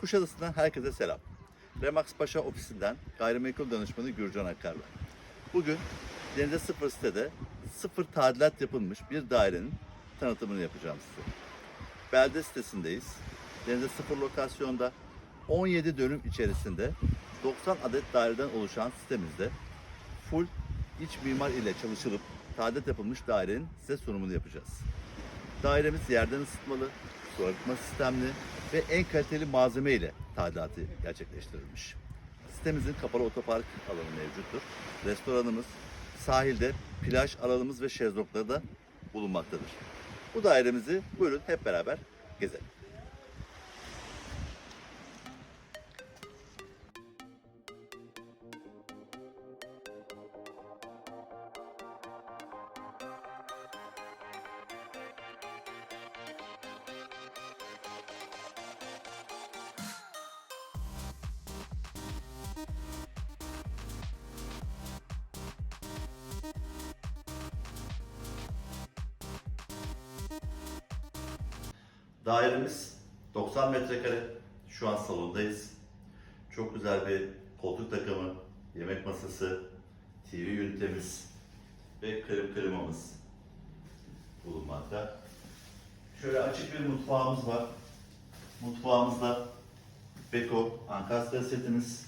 Kuşadası'ndan herkese selam. Remax Paşa ofisinden gayrimenkul danışmanı Gürcan Akkar ben. Bugün Denize Sıfır sitede sıfır tadilat yapılmış bir dairenin tanıtımını yapacağım size. Belde sitesindeyiz. Denize Sıfır lokasyonda 17 dönüm içerisinde 90 adet daireden oluşan sitemizde full iç mimar ile çalışılıp tadilat yapılmış dairenin size sunumunu yapacağız. Dairemiz yerden ısıtmalı, su arıtma sistemli ve en kaliteli malzeme ile tadilatı gerçekleştirilmiş. Sitemizin kapalı otopark alanı mevcuttur. Restoranımız, sahilde plaj alanımız ve şezlongları da bulunmaktadır. Bu dairemizi buyurun hep beraber gezelim. Dairemiz 90 metrekare. Şu an salondayız. Çok güzel bir koltuk takımı, yemek masası, TV ünitemiz ve kırım kırımamız bulunmakta. Şöyle açık bir mutfağımız var. Mutfağımızda Beko ankastre setimiz,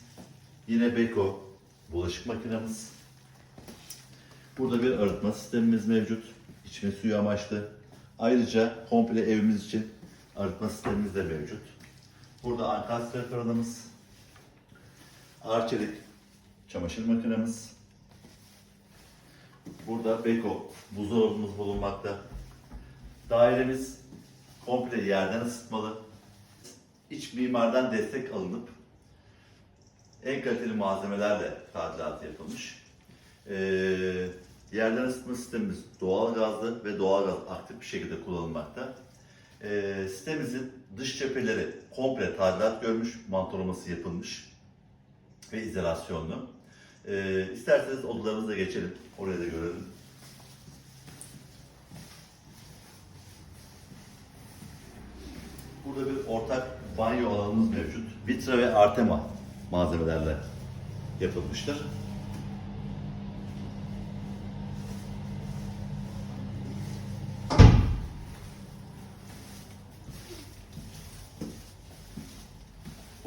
yine Beko bulaşık makinemiz. Burada bir arıtma sistemimiz mevcut. İçme suyu amaçlı. Ayrıca komple evimiz için arıtma sistemimiz de mevcut. Burada ankastre fırınımız, Arçelik çamaşır makinemiz. Burada Beko buzdolabımız bulunmakta. Dairemiz komple yerden ısıtmalı. İç mimardan destek alınıp en kaliteli malzemelerle tadilatı yapılmış. Ee, yerden ısıtma sistemimiz doğal gazlı ve doğal gaz aktif bir şekilde kullanılmakta. Sitemizin dış cepheleri komple tadilat görmüş, mantolaması yapılmış ve izolasyonlu. Ee, isterseniz odalarımıza geçelim, oraya da görelim. Burada bir ortak banyo alanımız mevcut. Vitra ve Artema malzemelerle yapılmıştır.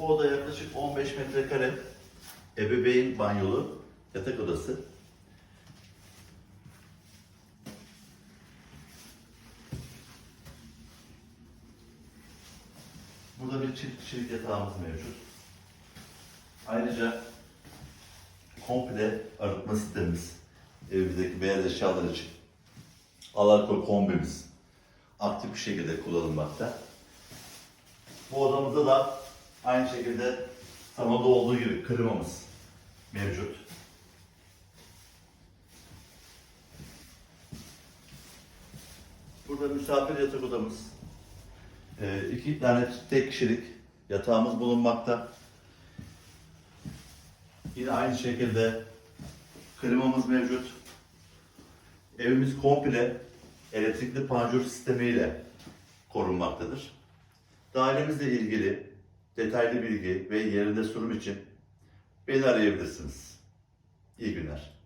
Bu oda yaklaşık 15 metrekare ebeveyn banyolu yatak odası. Burada bir çift kişilik yatağımız mevcut. Ayrıca komple arıtma sistemimiz, evimizdeki beyaz eşyalar için Alarko kombimiz aktif bir şekilde kullanılmakta. Bu odamızda da aynı şekilde salonda olduğu gibi klimamız mevcut. Burada misafir yatak odamız, ee, iki tane tek kişilik yatağımız bulunmakta. Yine aynı şekilde klimamız mevcut. Evimiz komple elektrikli panjur sistemiyle korunmaktadır. Dairemizle ilgili detaylı bilgi ve yerinde sunum için beni arayabilirsiniz. İyi günler.